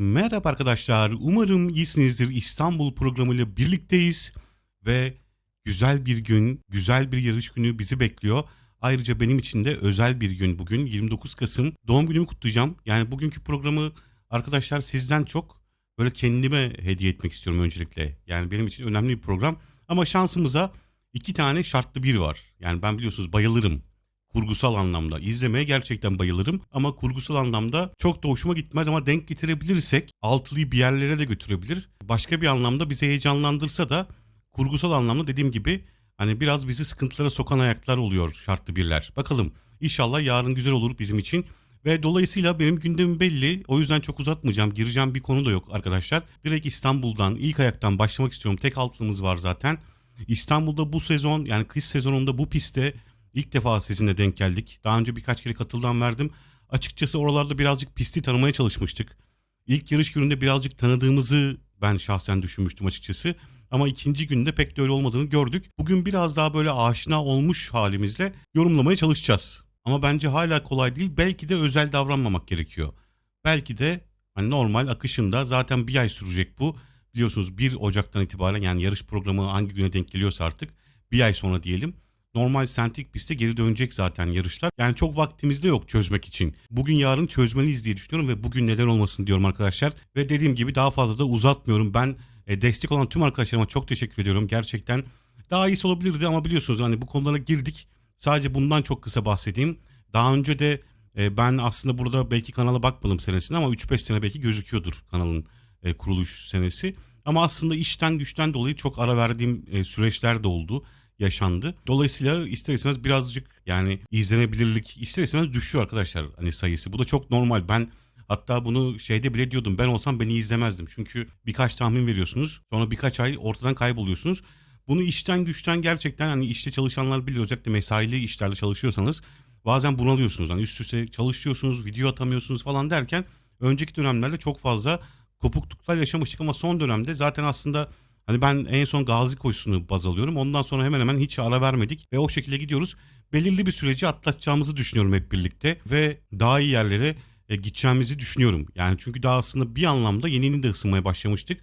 Merhaba arkadaşlar. Umarım iyisinizdir. İstanbul programıyla birlikteyiz ve güzel bir gün, güzel bir yarış günü bizi bekliyor. Ayrıca benim için de özel bir gün bugün 29 Kasım. Doğum günümü kutlayacağım. Yani bugünkü programı arkadaşlar sizden çok böyle kendime hediye etmek istiyorum öncelikle. Yani benim için önemli bir program. Ama şansımıza iki tane şartlı bir var. Yani ben biliyorsunuz bayılırım kurgusal anlamda. izlemeye gerçekten bayılırım ama kurgusal anlamda çok da hoşuma gitmez ama denk getirebilirsek altılıyı bir yerlere de götürebilir. Başka bir anlamda bizi heyecanlandırsa da kurgusal anlamda dediğim gibi hani biraz bizi sıkıntılara sokan ayaklar oluyor şartlı birler. Bakalım inşallah yarın güzel olur bizim için. Ve dolayısıyla benim gündemim belli. O yüzden çok uzatmayacağım. Gireceğim bir konu da yok arkadaşlar. Direkt İstanbul'dan ilk ayaktan başlamak istiyorum. Tek altlığımız var zaten. İstanbul'da bu sezon yani kış sezonunda bu pistte İlk defa sizinle denk geldik. Daha önce birkaç kere katıldan verdim. Açıkçası oralarda birazcık pisti tanımaya çalışmıştık. İlk yarış gününde birazcık tanıdığımızı ben şahsen düşünmüştüm açıkçası. Ama ikinci günde pek de öyle olmadığını gördük. Bugün biraz daha böyle aşina olmuş halimizle yorumlamaya çalışacağız. Ama bence hala kolay değil. Belki de özel davranmamak gerekiyor. Belki de hani normal akışında zaten bir ay sürecek bu. Biliyorsunuz 1 Ocak'tan itibaren yani yarış programı hangi güne denk geliyorsa artık bir ay sonra diyelim normal sentik piste geri dönecek zaten yarışlar. Yani çok vaktimiz de yok çözmek için. Bugün yarın çözmeliyiz diye düşünüyorum ve bugün neden olmasın diyorum arkadaşlar. Ve dediğim gibi daha fazla da uzatmıyorum. Ben e, destek olan tüm arkadaşlarıma çok teşekkür ediyorum. Gerçekten daha iyisi olabilirdi ama biliyorsunuz hani bu konulara girdik. Sadece bundan çok kısa bahsedeyim. Daha önce de e, ben aslında burada belki kanala bakmadım senesine ama 3-5 sene belki gözüküyordur kanalın e, kuruluş senesi. Ama aslında işten güçten dolayı çok ara verdiğim süreçler de oldu yaşandı. Dolayısıyla ister istemez birazcık yani izlenebilirlik ister istemez düşüyor arkadaşlar hani sayısı. Bu da çok normal. Ben Hatta bunu şeyde bile diyordum ben olsam beni izlemezdim. Çünkü birkaç tahmin veriyorsunuz sonra birkaç ay ortadan kayboluyorsunuz. Bunu işten güçten gerçekten hani işte çalışanlar bilir özellikle mesaili işlerde çalışıyorsanız bazen bunalıyorsunuz. Hani üst üste çalışıyorsunuz video atamıyorsunuz falan derken önceki dönemlerde çok fazla kopukluklar yaşamıştık ama son dönemde zaten aslında Hani ben en son Gazi koşusunu baz alıyorum. Ondan sonra hemen hemen hiç ara vermedik ve o şekilde gidiyoruz. Belirli bir süreci atlatacağımızı düşünüyorum hep birlikte ve daha iyi yerlere e, gideceğimizi düşünüyorum. Yani çünkü daha aslında bir anlamda yeni yeni de ısınmaya başlamıştık.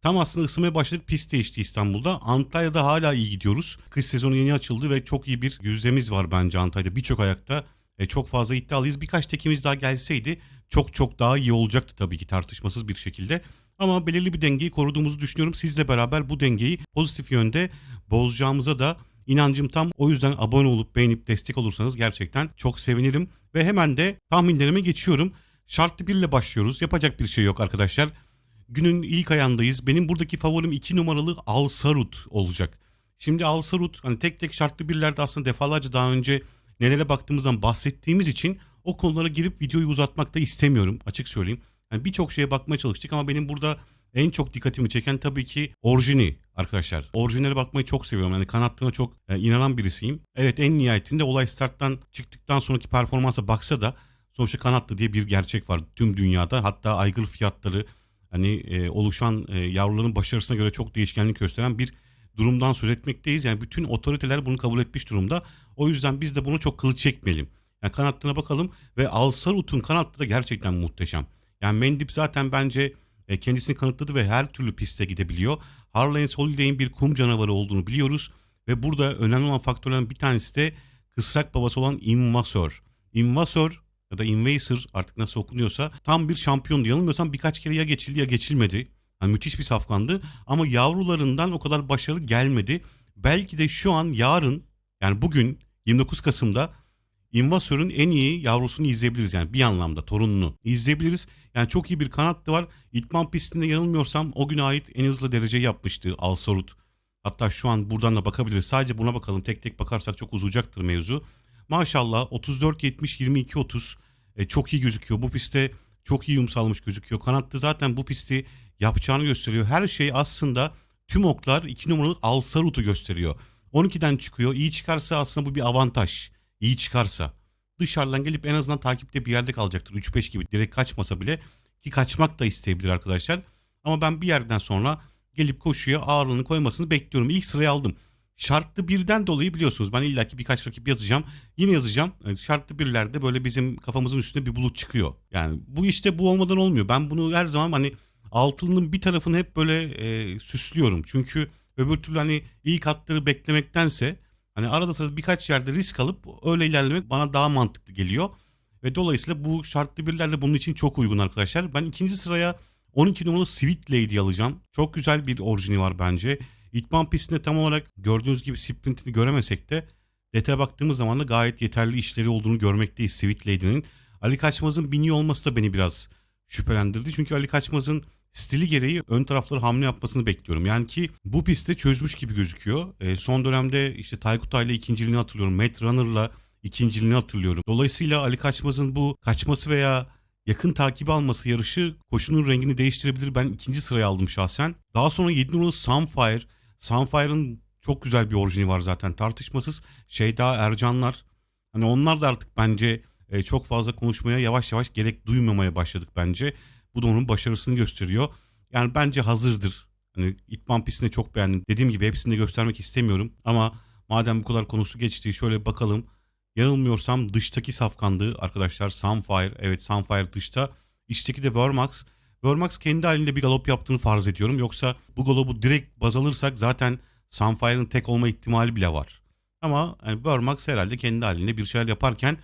Tam aslında ısınmaya başladık. Pist değişti İstanbul'da. Antalya'da hala iyi gidiyoruz. Kış sezonu yeni açıldı ve çok iyi bir yüzdemiz var bence Antalya'da. Birçok ayakta e, çok fazla iddialıyız. Birkaç tekimiz daha gelseydi çok çok daha iyi olacaktı tabii ki tartışmasız bir şekilde. Ama belirli bir dengeyi koruduğumuzu düşünüyorum. Sizle beraber bu dengeyi pozitif yönde bozacağımıza da inancım tam. O yüzden abone olup beğenip destek olursanız gerçekten çok sevinirim. Ve hemen de tahminlerime geçiyorum. Şartlı 1 ile başlıyoruz. Yapacak bir şey yok arkadaşlar. Günün ilk ayağındayız. Benim buradaki favorim 2 numaralı Al Sarut olacak. Şimdi Al Sarut hani tek tek şartlı birlerde aslında defalarca daha önce nelere baktığımızdan bahsettiğimiz için o konulara girip videoyu uzatmak da istemiyorum açık söyleyeyim. Yani Birçok şeye bakmaya çalıştık ama benim burada en çok dikkatimi çeken tabii ki orijini arkadaşlar. Orijinale bakmayı çok seviyorum. Yani kanattığına çok e, inanan birisiyim. Evet en nihayetinde olay starttan çıktıktan sonraki performansa baksa da sonuçta kanattı diye bir gerçek var tüm dünyada. Hatta aygır fiyatları hani e, oluşan e, yavruların başarısına göre çok değişkenlik gösteren bir durumdan söz etmekteyiz. Yani bütün otoriteler bunu kabul etmiş durumda. O yüzden biz de bunu çok kılıç çekmeyelim. Yani kanattına bakalım ve Alsarut'un kanattı da gerçekten muhteşem. Yani Mendip zaten bence e, kendisini kanıtladı ve her türlü piste gidebiliyor. Harlens Holiday'in bir kum canavarı olduğunu biliyoruz. Ve burada önemli olan faktörlerden bir tanesi de kısrak babası olan Invasor. Invasor ya da Invaser artık nasıl okunuyorsa tam bir şampiyondu. Yanılmıyorsam birkaç kere ya geçildi ya geçilmedi. Yani müthiş bir safkandı ama yavrularından o kadar başarılı gelmedi. Belki de şu an yarın yani bugün 29 Kasım'da Invasör'ün en iyi yavrusunu izleyebiliriz yani bir anlamda torununu izleyebiliriz. Yani çok iyi bir kanattı var. İtman pistinde yanılmıyorsam o güne ait en hızlı dereceyi yapmıştı Alsorut. Hatta şu an buradan da bakabiliriz. Sadece buna bakalım. Tek tek bakarsak çok uzayacaktır mevzu. Maşallah 34-70 22-30 e, çok iyi gözüküyor. Bu pistte çok iyi yumsalmış gözüküyor. Kanattı zaten bu pisti yapacağını gösteriyor. Her şey aslında tüm oklar 2 numaralı Alsarut'u gösteriyor. 12'den çıkıyor. İyi çıkarsa aslında bu bir avantaj iyi çıkarsa dışarıdan gelip en azından takipte bir yerde kalacaktır. 3-5 gibi direkt kaçmasa bile ki kaçmak da isteyebilir arkadaşlar. Ama ben bir yerden sonra gelip koşuya ağırlığını koymasını bekliyorum. İlk sırayı aldım. Şartlı birden dolayı biliyorsunuz ben illaki birkaç rakip yazacağım. Yine yazacağım. Yani şartlı birlerde böyle bizim kafamızın üstünde bir bulut çıkıyor. Yani bu işte bu olmadan olmuyor. Ben bunu her zaman hani altının bir tarafını hep böyle e, süslüyorum. Çünkü öbür türlü hani ilk hatları beklemektense hani arada sırada birkaç yerde risk alıp öyle ilerlemek bana daha mantıklı geliyor. Ve dolayısıyla bu şartlı birler de bunun için çok uygun arkadaşlar. Ben ikinci sıraya 12 numaralı Sweet Lady alacağım. Çok güzel bir orijini var bence. İtman pistinde tam olarak gördüğünüz gibi sprintini göremesek de detaya baktığımız zaman da gayet yeterli işleri olduğunu görmekteyiz Sweet Lady'nin. Ali Kaçmaz'ın biniyor olması da beni biraz şüphelendirdi. Çünkü Ali Kaçmaz'ın stili gereği ön tarafları hamle yapmasını bekliyorum. Yani ki bu pistte çözmüş gibi gözüküyor. E, son dönemde işte Taykutay'la ikinciliğini hatırlıyorum. Matt Runner'la ikinciliğini hatırlıyorum. Dolayısıyla Ali Kaçmaz'ın bu kaçması veya yakın takibi alması yarışı koşunun rengini değiştirebilir. Ben ikinci sıraya aldım şahsen. Daha sonra 7 numaralı Sunfire. Sunfire'ın çok güzel bir orijini var zaten tartışmasız. Şeyda Ercanlar. Hani onlar da artık bence e, çok fazla konuşmaya yavaş yavaş gerek duymamaya başladık bence. Bu da onun başarısını gösteriyor. Yani bence hazırdır. Hani itman pistini çok beğendim. Dediğim gibi hepsini de göstermek istemiyorum. Ama madem bu kadar konusu geçti şöyle bakalım. Yanılmıyorsam dıştaki safkandı arkadaşlar Sunfire. Evet Sunfire dışta. İçteki de Vermax. Vermax kendi halinde bir galop yaptığını farz ediyorum. Yoksa bu galopu direkt baz alırsak zaten Sunfire'ın tek olma ihtimali bile var. Ama yani Vermax herhalde kendi halinde bir şeyler yaparken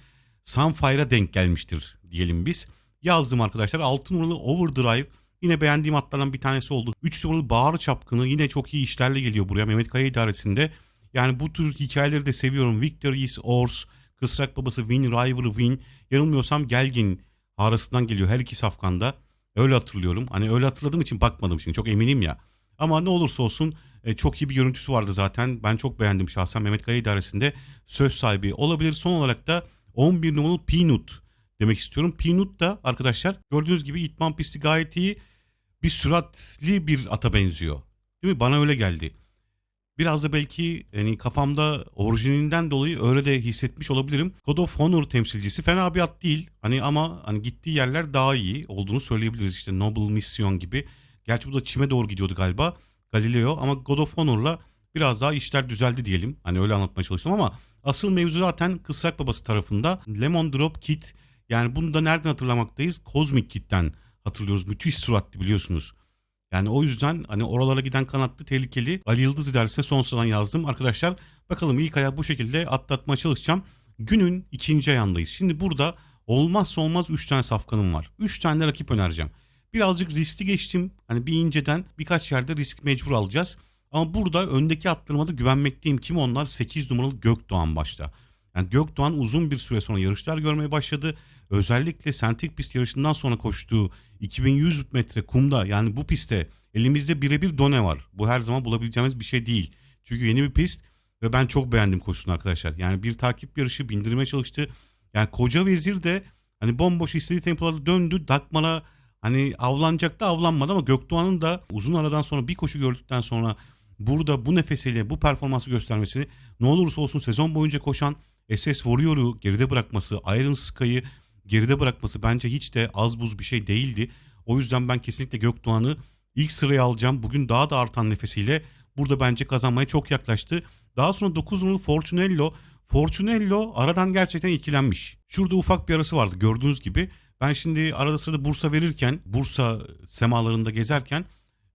Sunfire'a denk gelmiştir diyelim biz. Yazdım arkadaşlar. 6 numaralı Overdrive yine beğendiğim atlardan bir tanesi oldu. 3 numaralı Bağır Çapkını yine çok iyi işlerle geliyor buraya Mehmet Kaya idaresinde. Yani bu tür hikayeleri de seviyorum. Victory is Ours, Kısrak Babası Win, River Win. Yanılmıyorsam Gelgin arasından geliyor her iki safkanda. Öyle hatırlıyorum. Hani öyle hatırladığım için bakmadım şimdi çok eminim ya. Ama ne olursa olsun e, çok iyi bir görüntüsü vardı zaten. Ben çok beğendim şahsen Mehmet Kaya idaresinde söz sahibi olabilir. Son olarak da 11 numaralı Peanut demek istiyorum. Peanut da arkadaşlar gördüğünüz gibi itman pisti gayet iyi. Bir süratli bir ata benziyor. Değil mi? Bana öyle geldi. Biraz da belki hani kafamda orijininden dolayı öyle de hissetmiş olabilirim. God of Honor temsilcisi fena bir at değil. Hani ama hani gittiği yerler daha iyi olduğunu söyleyebiliriz. İşte Noble Mission gibi. Gerçi bu da çime doğru gidiyordu galiba. Galileo ama God of Honor'la biraz daha işler düzeldi diyelim. Hani öyle anlatmaya çalıştım ama asıl mevzu zaten Kısrak Babası tarafında. Lemon Drop Kit yani bunu da nereden hatırlamaktayız? Cosmic Kit'ten hatırlıyoruz. Müthiş suratlı biliyorsunuz. Yani o yüzden hani oralara giden kanatlı tehlikeli. Ali Yıldız idaresine son sıradan yazdım. Arkadaşlar bakalım ilk ayağı bu şekilde atlatmaya çalışacağım. Günün ikinci ayağındayız. Şimdi burada olmazsa olmaz 3 tane safkanım var. 3 tane rakip önereceğim. Birazcık riskli geçtim. Hani bir inceden birkaç yerde risk mecbur alacağız. Ama burada öndeki attırmada güvenmekteyim. Kim onlar? 8 numaralı Gökdoğan başta. Yani Gökdoğan uzun bir süre sonra yarışlar görmeye başladı. Özellikle sentik pist yarışından sonra koştuğu 2100 metre kumda yani bu pistte elimizde birebir done var. Bu her zaman bulabileceğimiz bir şey değil. Çünkü yeni bir pist ve ben çok beğendim koşusunu arkadaşlar. Yani bir takip yarışı bindirmeye çalıştı. Yani koca vezir de hani bomboş istediği tempolarda döndü. Dakmana hani avlanacak da avlanmadı ama Gökdoğan'ın da uzun aradan sonra bir koşu gördükten sonra burada bu nefesiyle bu performansı göstermesini ne olursa olsun sezon boyunca koşan SS Warrior'u geride bırakması, Iron Sky'ı geride bırakması bence hiç de az buz bir şey değildi. O yüzden ben kesinlikle Gökdoğan'ı ilk sıraya alacağım. Bugün daha da artan nefesiyle burada bence kazanmaya çok yaklaştı. Daha sonra 9 numaralı Fortunello. Fortunello aradan gerçekten ikilenmiş. Şurada ufak bir arası vardı gördüğünüz gibi. Ben şimdi arada sırada Bursa verirken, Bursa semalarında gezerken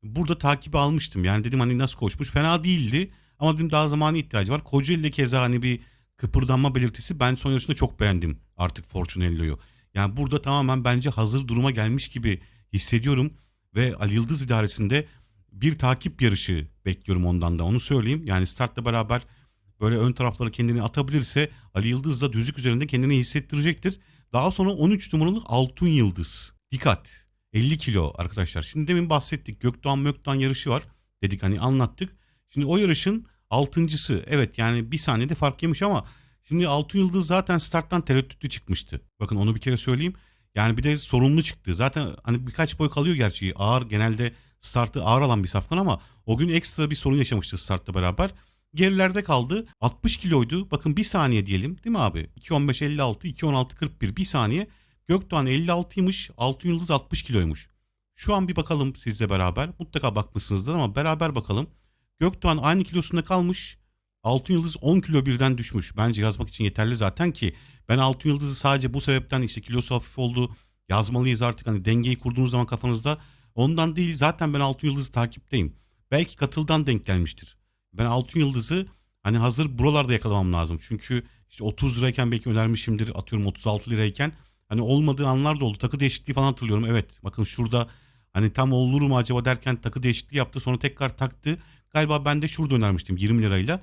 burada takibi almıştım. Yani dedim hani nasıl koşmuş fena değildi. Ama dedim daha zamanı ihtiyacı var. Kocaeli'de keza hani bir kıpırdanma belirtisi ben son yarışında çok beğendim artık Fortunello'yu. Yani burada tamamen bence hazır duruma gelmiş gibi hissediyorum ve Ali Yıldız idaresinde bir takip yarışı bekliyorum ondan da onu söyleyeyim. Yani startla beraber böyle ön taraflara kendini atabilirse Ali Yıldız da düzlük üzerinde kendini hissettirecektir. Daha sonra 13 numaralı Altun Yıldız. Dikkat 50 kilo arkadaşlar. Şimdi demin bahsettik Gökdoğan Mökdoğan yarışı var dedik hani anlattık. Şimdi o yarışın altıncısı evet yani bir saniyede fark yemiş ama şimdi Altın Yıldız zaten starttan tereddütlü çıkmıştı. Bakın onu bir kere söyleyeyim. Yani bir de sorumlu çıktı. Zaten hani birkaç boy kalıyor gerçi. Ağır genelde startı ağır alan bir safkan ama o gün ekstra bir sorun yaşamıştı startla beraber. Gerilerde kaldı. 60 kiloydu. Bakın bir saniye diyelim değil mi abi? 2.15 56, 2.16 41 bir saniye. Gökdoğan 56'ymış, Altın Yıldız 60 kiloymuş. Şu an bir bakalım sizle beraber. Mutlaka bakmışsınızdır ama beraber bakalım. Gökdoğan aynı kilosunda kalmış. Altın Yıldız 10 kilo birden düşmüş. Bence yazmak için yeterli zaten ki ben Altın Yıldız'ı sadece bu sebepten işte kilosu hafif oldu. Yazmalıyız artık hani dengeyi kurduğunuz zaman kafanızda. Ondan değil zaten ben Altın Yıldız'ı takipteyim. Belki katıldan denk gelmiştir. Ben Altın Yıldız'ı hani hazır buralarda yakalamam lazım. Çünkü işte 30 lirayken belki önermişimdir atıyorum 36 lirayken. Hani olmadığı anlar da oldu. Takı değişikliği falan hatırlıyorum. Evet bakın şurada hani tam olur mu acaba derken takı değişikliği yaptı. Sonra tekrar taktı. Galiba ben de şurada önermiştim 20 lirayla.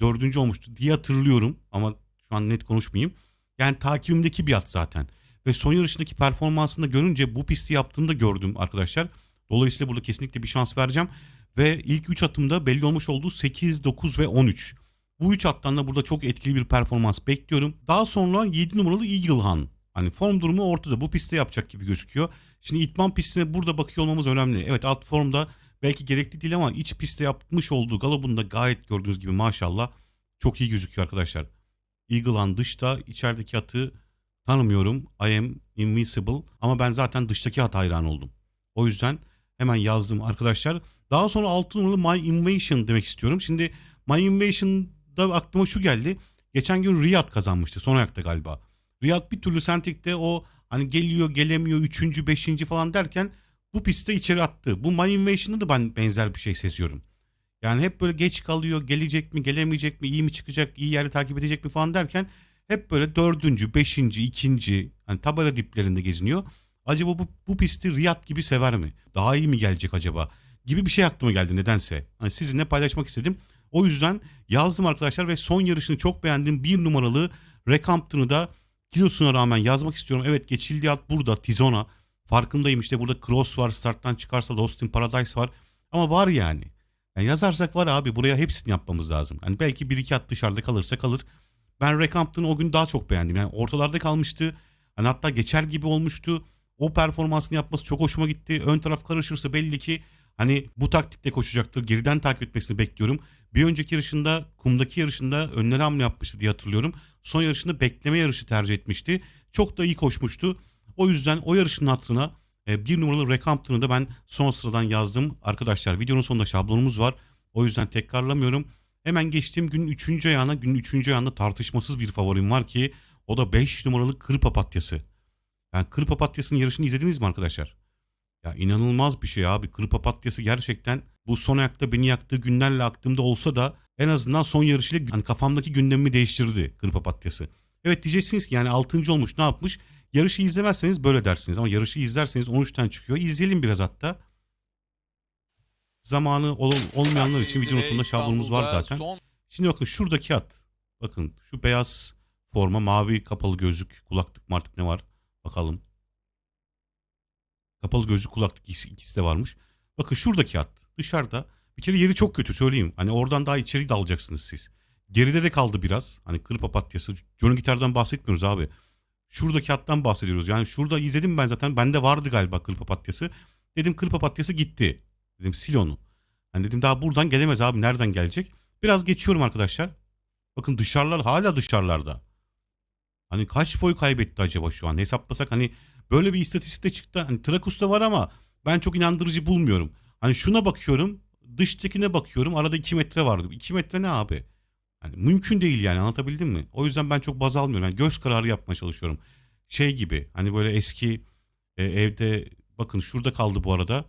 Dördüncü olmuştu diye hatırlıyorum. Ama şu an net konuşmayayım. Yani takibimdeki bir at zaten. Ve son yarışındaki performansını görünce bu pisti yaptığını da gördüm arkadaşlar. Dolayısıyla burada kesinlikle bir şans vereceğim. Ve ilk 3 atımda belli olmuş olduğu 8, 9 ve 13. Bu 3 attan da burada çok etkili bir performans bekliyorum. Daha sonra 7 numaralı Eagle Han. Hani form durumu ortada. Bu pistte yapacak gibi gözüküyor. Şimdi itman pistine burada bakıyor olmamız önemli. Evet alt formda belki gerekli değil ama iç pistte yapmış olduğu galobunda gayet gördüğünüz gibi maşallah çok iyi gözüküyor arkadaşlar. Eagle Han dışta içerideki atı tanımıyorum. I am invincible ama ben zaten dıştaki at hayran oldum. O yüzden hemen yazdım arkadaşlar. Daha sonra 6 numaralı My Invasion demek istiyorum. Şimdi My Invasion'da aklıma şu geldi. Geçen gün Riyad kazanmıştı son ayakta galiba. Riyad bir türlü Sentik'te o hani geliyor gelemiyor 3. 5. falan derken bu pistte içeri attı. Bu My Invasion'da da ben benzer bir şey seziyorum. Yani hep böyle geç kalıyor gelecek mi gelemeyecek mi iyi mi çıkacak iyi yeri takip edecek mi falan derken hep böyle dördüncü, beşinci, ikinci hani tabela diplerinde geziniyor. Acaba bu, bu pisti Riyad gibi sever mi? Daha iyi mi gelecek acaba? Gibi bir şey aklıma geldi nedense. Hani sizinle paylaşmak istedim. O yüzden yazdım arkadaşlar ve son yarışını çok beğendim. Bir numaralı Recampton'ı da kilosuna rağmen yazmak istiyorum. Evet geçildiği at burada Tizona. Farkındayım işte burada Cross var starttan çıkarsa Lost in Paradise var. Ama var yani. yani yazarsak var abi buraya hepsini yapmamız lazım. Yani belki bir iki at dışarıda kalırsa kalır. Ben Recampton'ı o gün daha çok beğendim. Yani ortalarda kalmıştı. Hani hatta geçer gibi olmuştu. O performansını yapması çok hoşuma gitti. Ön taraf karışırsa belli ki hani bu taktikle koşacaktır. Geriden takip etmesini bekliyorum. Bir önceki yarışında kumdaki yarışında önlere hamle yapmıştı diye hatırlıyorum. Son yarışında bekleme yarışı tercih etmişti. Çok da iyi koşmuştu. O yüzden o yarışın hatırına e, bir numaralı Recampton'ı da ben son sıradan yazdım. Arkadaşlar videonun sonunda şablonumuz var. O yüzden tekrarlamıyorum. Hemen geçtiğim günün 3. ayağına günün 3. ayağında tartışmasız bir favorim var ki o da 5 numaralı kır papatyası. Yani kır papatyasının yarışını izlediniz mi arkadaşlar? Ya inanılmaz bir şey abi. Kır papatyası gerçekten bu son ayakta beni yaktığı günlerle aklımda olsa da en azından son yarışıyla hani kafamdaki gündemimi değiştirdi kır papatyası. Evet diyeceksiniz ki yani 6. olmuş ne yapmış? Yarışı izlemezseniz böyle dersiniz ama yarışı izlerseniz 13'ten çıkıyor. İzleyelim biraz hatta. Zamanı ol- olmayanlar için videonun sonunda şablonumuz var zaten. Şimdi bakın şuradaki at. Bakın şu beyaz forma, mavi kapalı gözlük, kulaklık mı artık ne var? Bakalım. Kapalı gözlük, kulaklık ikisi, ikisi de varmış. Bakın şuradaki at. Dışarıda. Bir kere yeri çok kötü söyleyeyim. Hani oradan daha içeri dalacaksınız siz. Geride de kaldı biraz. Hani kır papatyası. Johnny Gitar'dan bahsetmiyoruz abi. Şuradaki attan bahsediyoruz. Yani şurada izledim ben zaten. Bende vardı galiba kır papatyası. Dedim kır papatyası gitti. Dedim sil onu. Hani dedim daha buradan gelemez abi. Nereden gelecek? Biraz geçiyorum arkadaşlar. Bakın dışarılar hala dışarılarda. Hani kaç boy kaybetti acaba şu an? Hesaplasak hani böyle bir istatistikte çıktı. Hani Trakus'ta var ama ben çok inandırıcı bulmuyorum. Hani şuna bakıyorum. Dıştakine bakıyorum. Arada 2 metre vardı. 2 metre ne abi? Hani mümkün değil yani anlatabildim mi? O yüzden ben çok baz almıyorum. Yani göz kararı yapmaya çalışıyorum. Şey gibi hani böyle eski e, evde bakın şurada kaldı bu arada.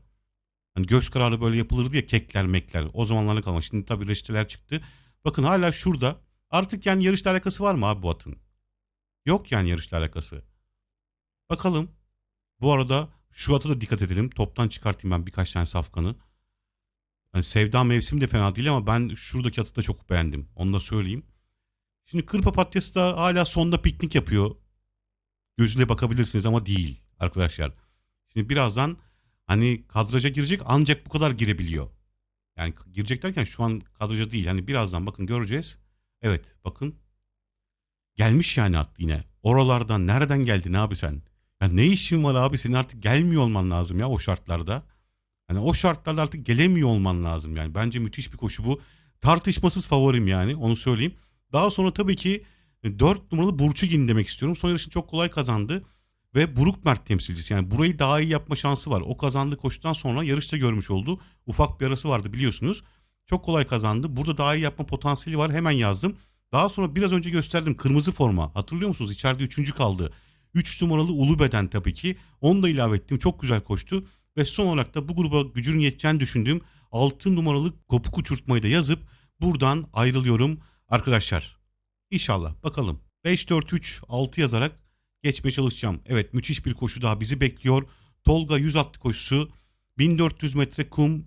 Hani göz kararı böyle yapılırdı ya kekler mekler. O zamanlarda kalmış. Şimdi tabii reçeteler çıktı. Bakın hala şurada. Artık yani yarışla alakası var mı abi bu atın? Yok yani yarışla alakası. Bakalım. Bu arada şu ata da dikkat edelim. Toptan çıkartayım ben birkaç tane safkanı. Yani sevda mevsimi de fena değil ama ben şuradaki atı da çok beğendim. Onu da söyleyeyim. Şimdi kır papatyası da hala sonda piknik yapıyor. Gözüne bakabilirsiniz ama değil arkadaşlar. Şimdi birazdan hani kadraja girecek ancak bu kadar girebiliyor. Yani girecek derken şu an kadraja değil. Yani birazdan bakın göreceğiz. Evet bakın. Gelmiş yani at yine. Oralardan nereden geldin abi sen? Ya ne işin var abi senin artık gelmiyor olman lazım ya o şartlarda. Hani o şartlarda artık gelemiyor olman lazım yani. Bence müthiş bir koşu bu. Tartışmasız favorim yani onu söyleyeyim. Daha sonra tabii ki 4 numaralı Burçugin demek istiyorum. Son yarışını çok kolay kazandı. Ve Brookmert temsilcisi yani burayı daha iyi yapma şansı var. O kazandığı koşudan sonra yarışta görmüş oldu. Ufak bir arası vardı biliyorsunuz. Çok kolay kazandı. Burada daha iyi yapma potansiyeli var. Hemen yazdım. Daha sonra biraz önce gösterdim kırmızı forma. Hatırlıyor musunuz? İçeride üçüncü kaldı. 3 numaralı Ulu Beden tabii ki. Onu da ilave ettim. Çok güzel koştu. Ve son olarak da bu gruba gücünün yeteceğini düşündüğüm 6 numaralı kopuk uçurtmayı da yazıp buradan ayrılıyorum arkadaşlar. İnşallah bakalım. 5-4-3-6 yazarak geçmeye çalışacağım. Evet müthiş bir koşu daha bizi bekliyor. Tolga 100 attı koşusu. 1400 metre kum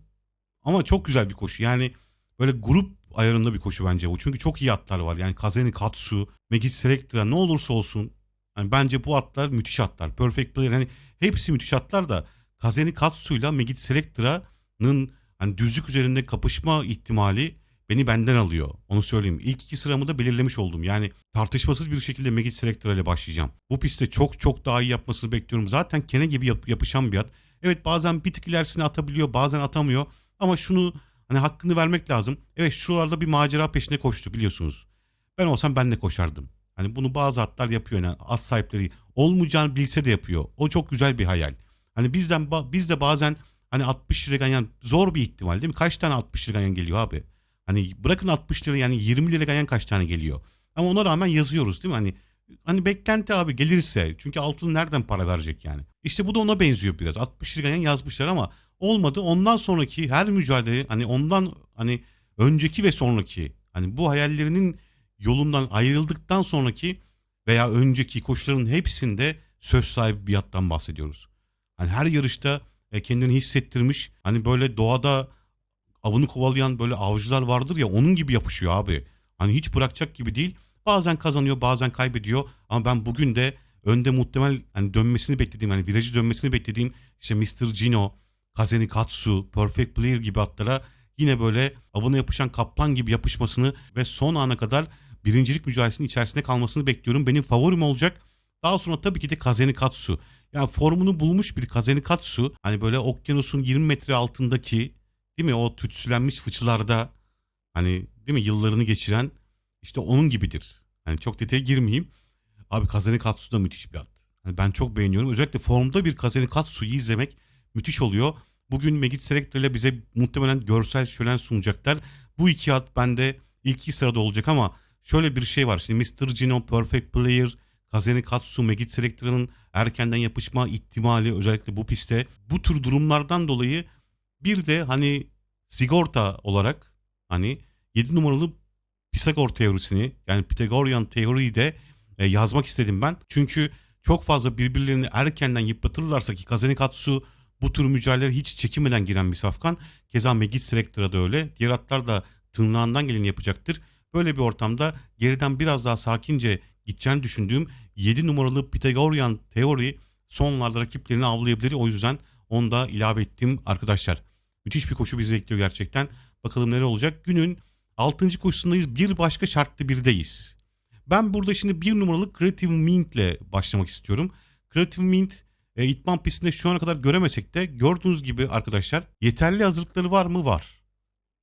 ama çok güzel bir koşu. Yani böyle grup ayarında bir koşu bence bu. Çünkü çok iyi atlar var. Yani Kazeni Katsu, Megis Selectra ne olursa olsun. Yani bence bu atlar müthiş atlar. Perfect Player hani hepsi müthiş atlar da Kazeni Katsu'yla Megit Selectra'nın hani düzlük üzerinde kapışma ihtimali beni benden alıyor. Onu söyleyeyim. İlk iki sıramı da belirlemiş oldum. Yani tartışmasız bir şekilde Megit Selectra ile başlayacağım. Bu pistte çok çok daha iyi yapmasını bekliyorum. Zaten kene gibi yap- yapışan bir at. Evet bazen bir tık ilerisine atabiliyor bazen atamıyor. Ama şunu hani hakkını vermek lazım. Evet şuralarda bir macera peşine koştu biliyorsunuz. Ben olsam ben de koşardım. Hani bunu bazı atlar yapıyor yani at sahipleri olmayacağını bilse de yapıyor. O çok güzel bir hayal. Hani bizden biz de bazen hani 60 lira ganyan zor bir ihtimal değil mi? Kaç tane 60 lira ganyan geliyor abi? Hani bırakın 60 lira yani 20 lira ganyan kaç tane geliyor? Ama ona rağmen yazıyoruz değil mi? Hani hani beklenti abi gelirse çünkü altın nereden para verecek yani? İşte bu da ona benziyor biraz. 60 lira ganyan yazmışlar ama olmadı. Ondan sonraki her mücadele hani ondan hani önceki ve sonraki hani bu hayallerinin yolundan ayrıldıktan sonraki veya önceki koşuların hepsinde söz sahibi bir attan bahsediyoruz. Hani her yarışta e, kendini hissettirmiş. Hani böyle doğada avını kovalayan böyle avcılar vardır ya onun gibi yapışıyor abi. Hani hiç bırakacak gibi değil. Bazen kazanıyor, bazen kaybediyor. Ama ben bugün de önde muhtemel hani dönmesini beklediğim, hani virajı dönmesini beklediğim işte Mr. Gino, Kazeni Katsu, Perfect Player gibi atlara yine böyle avına yapışan kaplan gibi yapışmasını ve son ana kadar birincilik mücadelesinin içerisinde kalmasını bekliyorum. Benim favorim olacak. Daha sonra tabii ki de Kazeni Katsu. Yani formunu bulmuş bir Katsu. Hani böyle okyanusun 20 metre altındaki değil mi o tütsülenmiş fıçılarda hani değil mi yıllarını geçiren işte onun gibidir. Hani çok detaya girmeyeyim. Abi Katsu da müthiş bir at. Hani ben çok beğeniyorum. Özellikle formda bir Katsu'yu izlemek müthiş oluyor. Bugün Megit Selector ile bize muhtemelen görsel şölen sunacaklar. Bu iki at bende ilk iki sırada olacak ama şöyle bir şey var. Şimdi Mr. Gino, Perfect Player, Kazeni Katsu, Megit Selector'ın erkenden yapışma ihtimali özellikle bu pistte. Bu tür durumlardan dolayı bir de hani sigorta olarak hani 7 numaralı Pisagor teorisini yani Pythagorean teoriyi de e, yazmak istedim ben. Çünkü çok fazla birbirlerini erkenden yıpratırlarsa ki Kazeni Katsu bu tür mücadelelere hiç çekinmeden giren bir safkan. Keza Megit Selector'a da öyle. Diğer atlar da tırnağından geleni yapacaktır. Böyle bir ortamda geriden biraz daha sakince gideceğini düşündüğüm 7 numaralı Pythagorean teori sonlarda rakiplerini avlayabilir. O yüzden onu da ilave ettim arkadaşlar. Müthiş bir koşu bizi bekliyor gerçekten. Bakalım neler olacak. Günün 6. koşusundayız. Bir başka şartlı birdeyiz. Ben burada şimdi bir numaralı Creative Mint ile başlamak istiyorum. Creative Mint e, itman pistinde şu ana kadar göremesek de gördüğünüz gibi arkadaşlar yeterli hazırlıkları var mı? Var.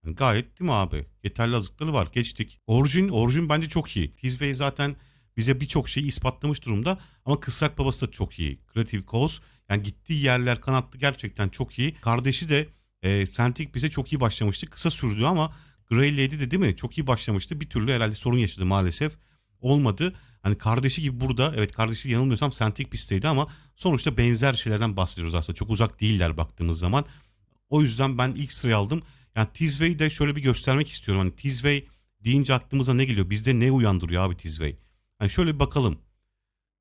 Yani gayet değil mi abi? Yeterli hazırlıkları var. Geçtik. Orijin, orijin bence çok iyi. Tizway zaten bize birçok şeyi ispatlamış durumda. Ama Kısrak babası da çok iyi. Creative Cause yani gittiği yerler kanatlı gerçekten çok iyi. Kardeşi de e, Sentik bize çok iyi başlamıştı. Kısa sürdü ama Grey Lady de değil mi? Çok iyi başlamıştı. Bir türlü herhalde sorun yaşadı maalesef. Olmadı. Hani kardeşi gibi burada evet kardeşi yanılmıyorsam Sentik pistteydi ama sonuçta benzer şeylerden bahsediyoruz aslında. Çok uzak değiller baktığımız zaman. O yüzden ben ilk sırayı aldım. Yani Tizway'i de şöyle bir göstermek istiyorum. Hani Tizway deyince aklımıza ne geliyor? Bizde ne uyandırıyor abi Tizway? Hani şöyle bir bakalım.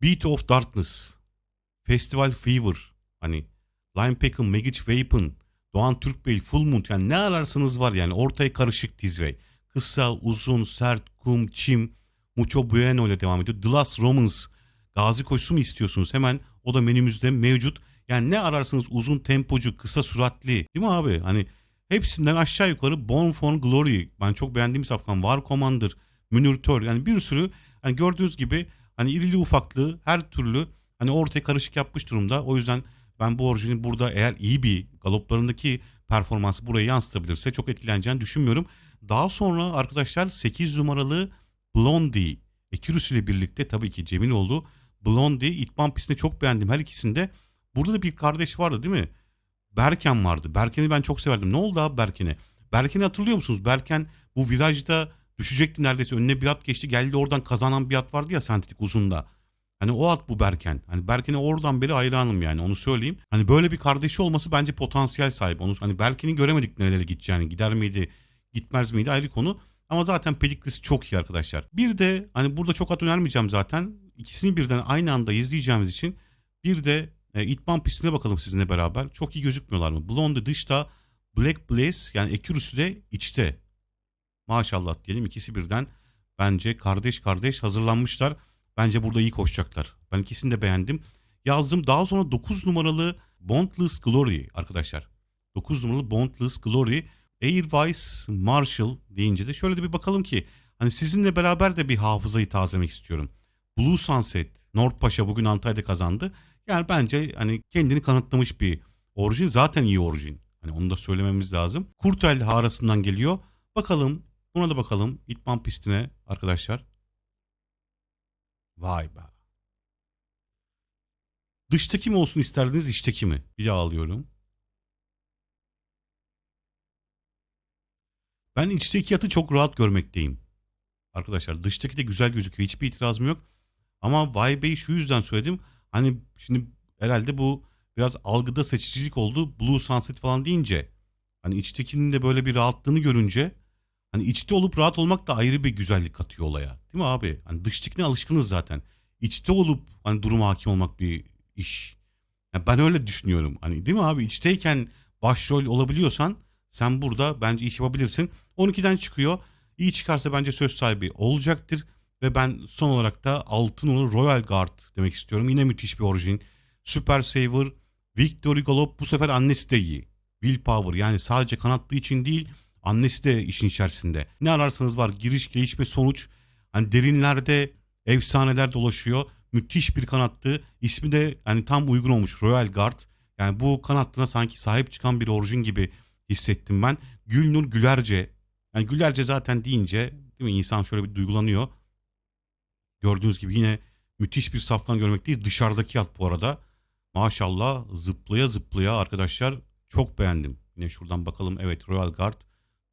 Beat of Darkness, Festival Fever, hani Lion Peckham, Magic Weapon, Doğan Türkbey, Full Moon yani ne ararsanız var yani ortaya karışık Tizway. Kısa, uzun, sert, kum, çim, Mucho Bueno ile devam ediyor. The Last Romans, gazi koşusu mu istiyorsunuz? Hemen o da menümüzde mevcut. Yani ne ararsanız uzun tempocu, kısa süratli değil mi abi? Hani hepsinden aşağı yukarı Born for Glory. Ben çok beğendiğim safkan. War Commander, Münir. Yani bir sürü hani gördüğünüz gibi hani irili ufaklı her türlü hani ortaya karışık yapmış durumda. O yüzden ben bu orijini burada eğer iyi bir galoplarındaki performansı buraya yansıtabilirse çok etkileneceğini düşünmüyorum. Daha sonra arkadaşlar 8 numaralı Blondie Ekürüs ile birlikte tabii ki Cemiloğlu Blondie İtman pistinde çok beğendim her ikisinde. Burada da bir kardeş vardı değil mi? Berken vardı. Berken'i ben çok severdim. Ne oldu abi Berken'e? Berken'i hatırlıyor musunuz? Berken bu virajda düşecekti neredeyse. Önüne bir at geçti. Geldi oradan kazanan bir at vardı ya sentetik uzunda. Hani o at bu Berken. Hani Berken'e oradan beri hayranım yani onu söyleyeyim. Hani böyle bir kardeşi olması bence potansiyel sahibi. Onu hani Berken'i göremedik nerelere gideceğini. Gider miydi, gitmez miydi ayrı konu. Ama zaten pedigrisi çok iyi arkadaşlar. Bir de hani burada çok at önermeyeceğim zaten. İkisini birden aynı anda izleyeceğimiz için bir de e, itman pistine bakalım sizinle beraber. Çok iyi gözükmüyorlar mı? Blonde dışta, Black Blaze yani Ekürüsü de içte. Maşallah diyelim ikisi birden bence kardeş kardeş hazırlanmışlar. Bence burada iyi koşacaklar. Ben ikisini de beğendim. Yazdım. Daha sonra 9 numaralı Bondless Glory arkadaşlar. 9 numaralı Bondless Glory. Airwise Marshall deyince de şöyle de bir bakalım ki hani sizinle beraber de bir hafızayı tazelemek istiyorum. Blue Sunset, North Paşa bugün Antalya'da kazandı. Yani bence hani kendini kanıtlamış bir orijin. Zaten iyi orijin. Hani onu da söylememiz lazım. Kurtel harasından geliyor. Bakalım buna da bakalım. İtman pistine arkadaşlar. Vay be. Dıştaki mi olsun isterdiniz içteki mi? Bir alıyorum. Ben içteki yatı çok rahat görmekteyim. Arkadaşlar dıştaki de güzel gözüküyor. Hiçbir itirazım yok. Ama Vay Bey'i şu yüzden söyledim. Hani şimdi herhalde bu biraz algıda seçicilik oldu. Blue Sunset falan deyince hani içtekinin de böyle bir rahatlığını görünce hani içte olup rahat olmak da ayrı bir güzellik katıyor olaya. Değil mi abi? Hani dıştakine alışkınız zaten. İçte olup hani duruma hakim olmak bir iş. Ya ben öyle düşünüyorum. Hani değil mi abi? İçteyken başrol olabiliyorsan sen burada bence iş yapabilirsin. 12'den çıkıyor. İyi çıkarsa bence söz sahibi olacaktır. Ve ben son olarak da altın onu Royal Guard demek istiyorum. Yine müthiş bir orijin. Super Saver, Victory Galop bu sefer annesi de iyi. Willpower yani sadece kanatlı için değil annesi de işin içerisinde. Ne ararsanız var giriş gelişme sonuç. Hani derinlerde efsaneler dolaşıyor. Müthiş bir kanattı. İsmi de hani tam uygun olmuş Royal Guard. Yani bu kanatlına sanki sahip çıkan bir orijin gibi hissettim ben. Gülnur Gülerce. Yani Gülerce zaten deyince değil mi insan şöyle bir duygulanıyor. Gördüğünüz gibi yine müthiş bir safkan görmekteyiz. Dışarıdaki at bu arada. Maşallah zıplaya zıplaya arkadaşlar çok beğendim. Yine şuradan bakalım. Evet Royal Guard.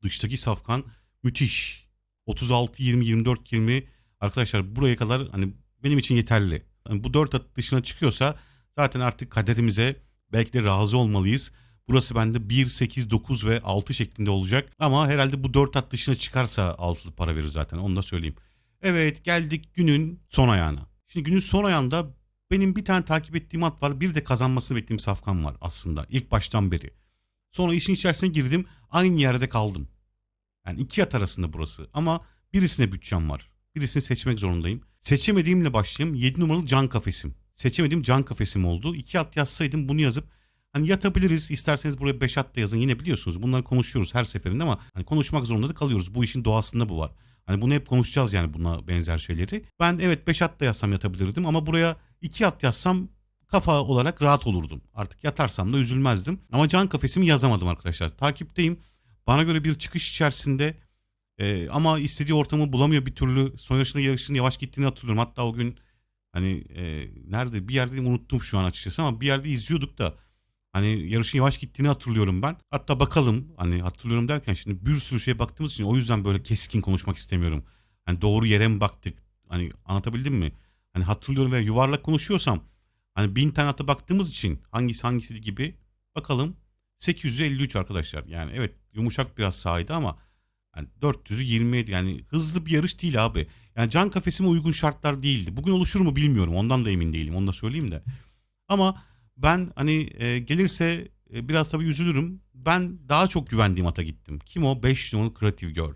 Dıştaki safkan müthiş. 36 20 24 20 arkadaşlar buraya kadar hani benim için yeterli. Yani bu 4 at dışına çıkıyorsa zaten artık kaderimize belki de razı olmalıyız. Burası bende 1, 8, 9 ve 6 şeklinde olacak. Ama herhalde bu 4 at dışına çıkarsa 6 para verir zaten onu da söyleyeyim. Evet geldik günün son ayağına. Şimdi günün son ayağında benim bir tane takip ettiğim at var. Bir de kazanmasını beklediğim safkan var aslında ilk baştan beri. Sonra işin içerisine girdim. Aynı yerde kaldım. Yani iki at arasında burası. Ama birisine bütçem var. Birisini seçmek zorundayım. Seçemediğimle başlayayım. 7 numaralı can kafesim. Seçemediğim can kafesim oldu. İki at yazsaydım bunu yazıp Hani yatabiliriz isterseniz buraya 5 at da yazın yine biliyorsunuz bunları konuşuyoruz her seferinde ama hani konuşmak zorunda da kalıyoruz. Bu işin doğasında bu var. Hani bunu hep konuşacağız yani buna benzer şeyleri. Ben evet 5 at da yazsam yatabilirdim ama buraya 2 at yazsam kafa olarak rahat olurdum. Artık yatarsam da üzülmezdim. Ama can kafesimi yazamadım arkadaşlar. Takipteyim. Bana göre bir çıkış içerisinde e, ama istediği ortamı bulamıyor bir türlü. Son yarışında yarışın yavaş gittiğini hatırlıyorum. Hatta o gün hani e, nerede bir yerde unuttum şu an açıkçası ama bir yerde izliyorduk da Hani yarışın yavaş gittiğini hatırlıyorum ben. Hatta bakalım hani hatırlıyorum derken şimdi bir sürü şeye baktığımız için o yüzden böyle keskin konuşmak istemiyorum. Hani doğru yere mi baktık? Hani anlatabildim mi? Hani hatırlıyorum ve yuvarlak konuşuyorsam hani bin tane ata baktığımız için hangisi hangisi gibi bakalım 853 arkadaşlar. Yani evet yumuşak biraz sahaydı ama yani 400'ü 27 yani hızlı bir yarış değil abi. Yani can kafesime uygun şartlar değildi. Bugün oluşur mu bilmiyorum. Ondan da emin değilim. Onu da söyleyeyim de. Ama ben hani e, gelirse e, biraz tabii üzülürüm. Ben daha çok güvendiğim ata gittim. Kim o? 5 numaralı Creative Girl.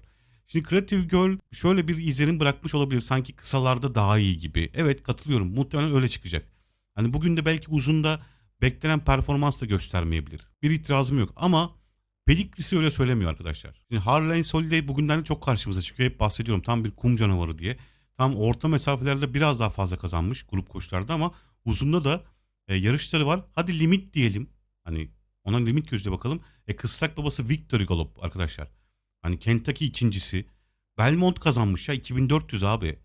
Şimdi Creative Girl şöyle bir izlenim bırakmış olabilir. Sanki kısalarda daha iyi gibi. Evet katılıyorum. Muhtemelen öyle çıkacak. Hani bugün de belki uzunda beklenen performans da göstermeyebilir. Bir itirazım yok ama Pedigrisi öyle söylemiyor arkadaşlar. Şimdi Harley Soliday bugünlerde çok karşımıza çıkıyor. Hep bahsediyorum tam bir kum canavarı diye. Tam orta mesafelerde biraz daha fazla kazanmış grup koşularda ama uzunda da e, yarışları var. Hadi limit diyelim. Hani ona limit gözle bakalım. E kısrak babası Victory Galop arkadaşlar. Hani Kentucky ikincisi. Belmont kazanmış ya 2400 abi.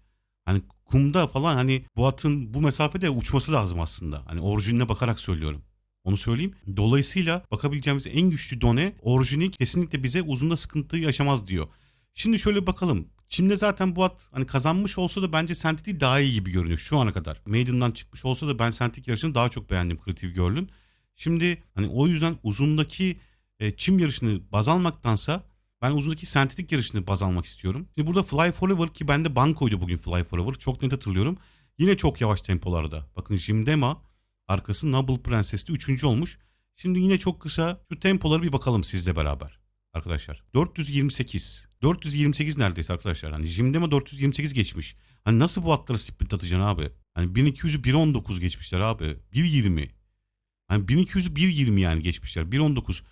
Hani kumda falan hani bu atın bu mesafede uçması lazım aslında. Hani orijinine bakarak söylüyorum. Onu söyleyeyim. Dolayısıyla bakabileceğimiz en güçlü done orijini kesinlikle bize uzunda sıkıntı yaşamaz diyor. Şimdi şöyle bakalım. Çim'de zaten bu at hani kazanmış olsa da bence sentetik daha iyi gibi görünüyor şu ana kadar. Maiden'dan çıkmış olsa da ben sentetik yarışını daha çok beğendim Creative Girl'ün. Şimdi hani o yüzden uzundaki e, çim yarışını baz almaktansa ben uzundaki sentetik yarışını baz almak istiyorum. Şimdi burada Fly Forever ki bende bankoydu bugün Fly Forever. Çok net hatırlıyorum. Yine çok yavaş tempolarda. Bakın Jim Dema arkası Noble Princess'te 3. olmuş. Şimdi yine çok kısa şu tempoları bir bakalım sizle beraber arkadaşlar. 428. 428 neredeyse arkadaşlar. Hani Jim Dema 428 geçmiş. Hani nasıl bu atlara sprint atacaksın abi? Hani 1200'ü 1.19 geçmişler abi. 1.20. Hani 1200'ü 1.20 yani geçmişler. 1.19.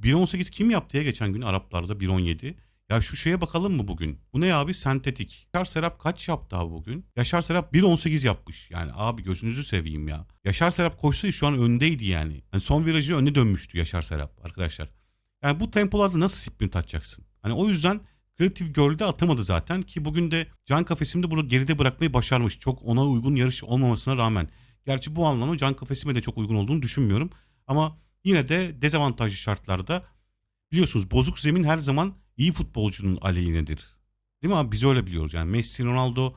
1.18 kim yaptı ya geçen gün Araplarda 1.17. Ya şu şeye bakalım mı bugün? Bu ne abi? Sentetik. Yaşar Serap kaç yaptı abi bugün? Yaşar Serap 1.18 yapmış. Yani abi gözünüzü seveyim ya. Yaşar Serap koşsaydı şu an öndeydi yani. yani son virajı öne dönmüştü Yaşar Serap arkadaşlar. Yani bu tempolarda nasıl sprint atacaksın? Hani o yüzden Creative Girl'de atamadı zaten ki bugün de Can Kafesim'de bunu geride bırakmayı başarmış. Çok ona uygun yarış olmamasına rağmen. Gerçi bu anlamda Can Kafesim'e de çok uygun olduğunu düşünmüyorum. Ama yine de dezavantajlı şartlarda biliyorsunuz bozuk zemin her zaman iyi futbolcunun aleyhinedir. Değil mi abi? Biz öyle biliyoruz. Yani Messi, Ronaldo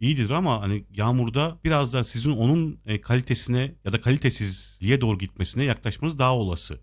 iyidir ama hani yağmurda biraz da sizin onun e, kalitesine ya da kalitesizliğe doğru gitmesine yaklaşmanız daha olası.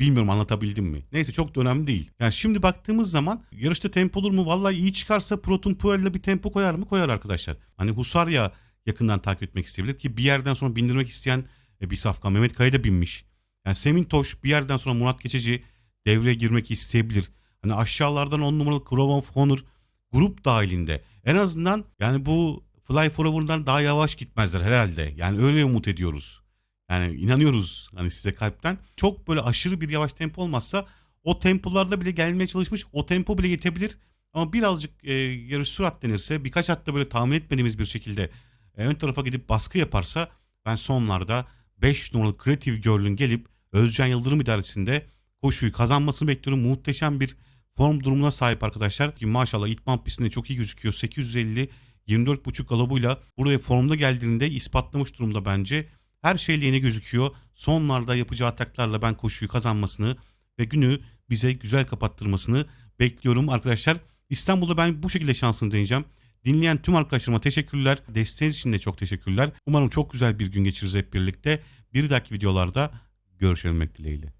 Bilmiyorum anlatabildim mi? Neyse çok da önemli değil. Yani şimdi baktığımız zaman yarışta tempo olur mu? Vallahi iyi çıkarsa Proton Puel'le bir tempo koyar mı? Koyar arkadaşlar. Hani Husarya yakından takip etmek isteyebilir ki bir yerden sonra bindirmek isteyen e, bir safkan Mehmet Kaya da binmiş. Yani Semin Toş bir yerden sonra Murat Geçeci devreye girmek isteyebilir. Hani aşağılardan 10 numaralı Crown of Honor grup dahilinde. En azından yani bu Fly Forever'dan daha yavaş gitmezler herhalde. Yani öyle umut ediyoruz. Yani inanıyoruz hani size kalpten. Çok böyle aşırı bir yavaş tempo olmazsa o tempolarda bile gelmeye çalışmış. O tempo bile yetebilir. Ama birazcık e, yarış sürat denirse birkaç hatta böyle tahmin etmediğimiz bir şekilde e, ön tarafa gidip baskı yaparsa ben sonlarda 5 numaralı Creative Girl'ün gelip Özcan Yıldırım idaresinde koşuyu kazanmasını bekliyorum. Muhteşem bir form durumuna sahip arkadaşlar. Ki maşallah İtman pistinde çok iyi gözüküyor. 850 24.5 galobuyla buraya formda geldiğinde ispatlamış durumda bence. Her şeyle yeni gözüküyor. Sonlarda yapacağı ataklarla ben koşuyu kazanmasını ve günü bize güzel kapattırmasını bekliyorum arkadaşlar. İstanbul'da ben bu şekilde şansını deneyeceğim. Dinleyen tüm arkadaşlarıma teşekkürler. Desteğiniz için de çok teşekkürler. Umarım çok güzel bir gün geçiririz hep birlikte. Bir dahaki videolarda görüşmek dileğiyle.